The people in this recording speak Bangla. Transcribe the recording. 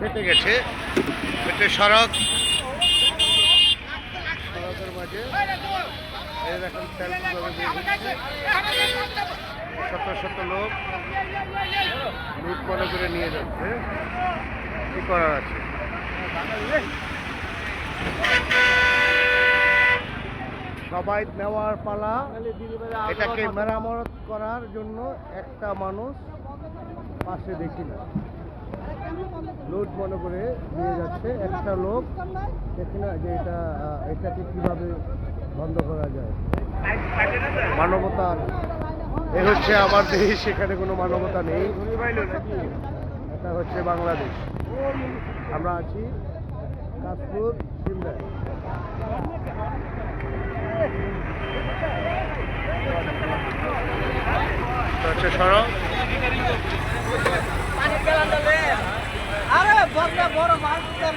ফেটে গেছে। ফেটে সড়ক। সড়কের মাঝে। শত শত লোক লুট মনে করে নিয়ে যাচ্ছে। কি করার আছে? সবাই নেওয়ার পালা। এটাকে মেরামত করার জন্য একটা মানুষ পাশে দেখি না। লুট মনে করে নিয়ে যাচ্ছে একটা লোক। দেখি না যে এটা এটাকে কীভাবে বন্ধ করা যায়। মানবতার এ হচ্ছে আমার দেশ সেখানে কোনো মানবতা নেই। এটা হচ্ছে বাংলাদেশ। আমরা আছি কাশপুর হচ্ছে সড়ক। ಬರ್ಲ ಬರೋ ಮಾಡ್ತಿದ್ದಾರೆ